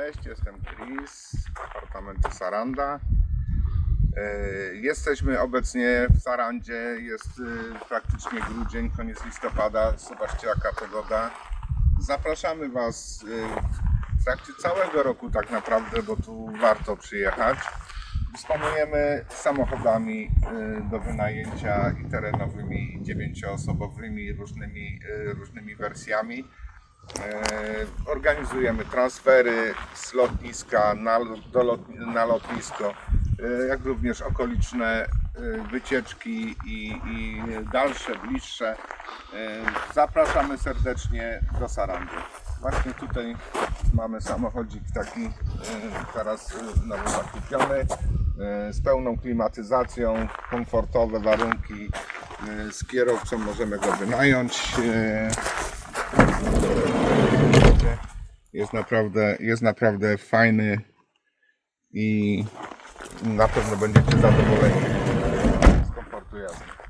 Cześć, jestem Chris apartamentu Saranda. E, Jesteśmy obecnie w Sarandzie, jest e, praktycznie grudzień, koniec listopada, zobaczcie jaka pogoda. Zapraszamy Was e, w trakcie całego roku tak naprawdę, bo tu warto przyjechać. Dysponujemy samochodami do wynajęcia i terenowymi, dziewięcioosobowymi, różnymi, różnymi wersjami. E, Organizujemy transfery z lotniska na, do lot, na lotnisko, e, jak również okoliczne e, wycieczki i, i dalsze, bliższe. Zapraszamy serdecznie do Sarandy. Właśnie tutaj mamy samochodzik taki teraz nowy zakupiony z pełną klimatyzacją, komfortowe warunki. Z kierowcą możemy go wynająć. Jest naprawdę, jest naprawdę fajny i na pewno będziecie zadowoleni z komfortu jazdy.